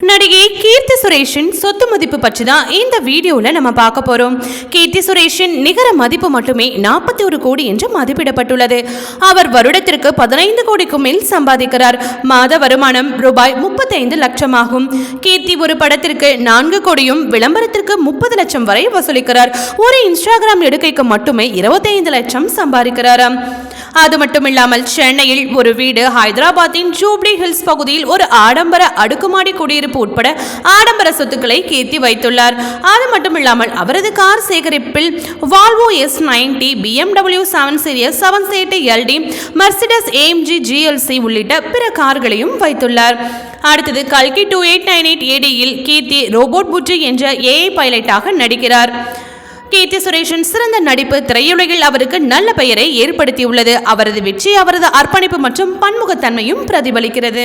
நடிகை கீர்த்தி சுரேஷின் சொத்து மதிப்பு பற்றி தான் இந்த வீடியோவில் நம்ம பார்க்க போகிறோம் கீர்த்தி சுரேஷின் நிகர மதிப்பு மட்டுமே நாற்பத்தி ஒரு கோடி என்று மதிப்பிடப்பட்டுள்ளது. அவர் வருடத்திற்கு பதினைந்து கோடிக்கும் மேல் சம்பாதிக்கிறார். மாத வருமானம் ரூபாய் முப்பத்தைந்து லட்சம் ஆகும் கீர்த்தி ஒரு படத்திற்கு நான்கு கோடியும் விளம்பரத்திற்கு முப்பது லட்சம் வரை வசூலிக்கிறார். ஒரு இன்ஸ்டாகிராம் எடுக்கைக்கு மட்டுமே இருபத்தைந்து லட்சம் சம்பாதிக்கிறாராம். அது மட்டுமில்லாமல் சென்னையில் ஒரு வீடு ஹைதராபாத்தின் ஜூப்ளி ஹில்ஸ் பகுதியில் ஒரு ஆடம்பர அடுக்குமாடி குடியிருப்பு உட்பட ஆடம்பர சொத்துக்களை கீர்த்தி வைத்துள்ளார். அது மட்டுமில்லாமல் அவரது கார் சேகரிப்பில் Volvo S ninety BMW seven series seven சேட்டு எல்டி மெர்சிடஸ் ஏஎம்ஜி ஜிஎல்சி உள்ளிட்ட பிற கார்களையும் வைத்துள்ளார். அடுத்தது கல்கி டூ எயிட் நைன் எயிட் ஏடியில் கீர்த்தி ரோபோட் புட்ரி என்ற ஏஐ பைலட்டாக நடிக்கிறார். கீர்த்தி சுரேஷின் சிறந்த நடிப்பு திரையுலகில் அவருக்கு நல்ல பெயரை ஏற்படுத்தியுள்ளது. அவரது வெற்றி அவரது அர்ப்பணிப்பு மற்றும் பன்முகத்தன்மையும் பிரதிபலிக்கிறது.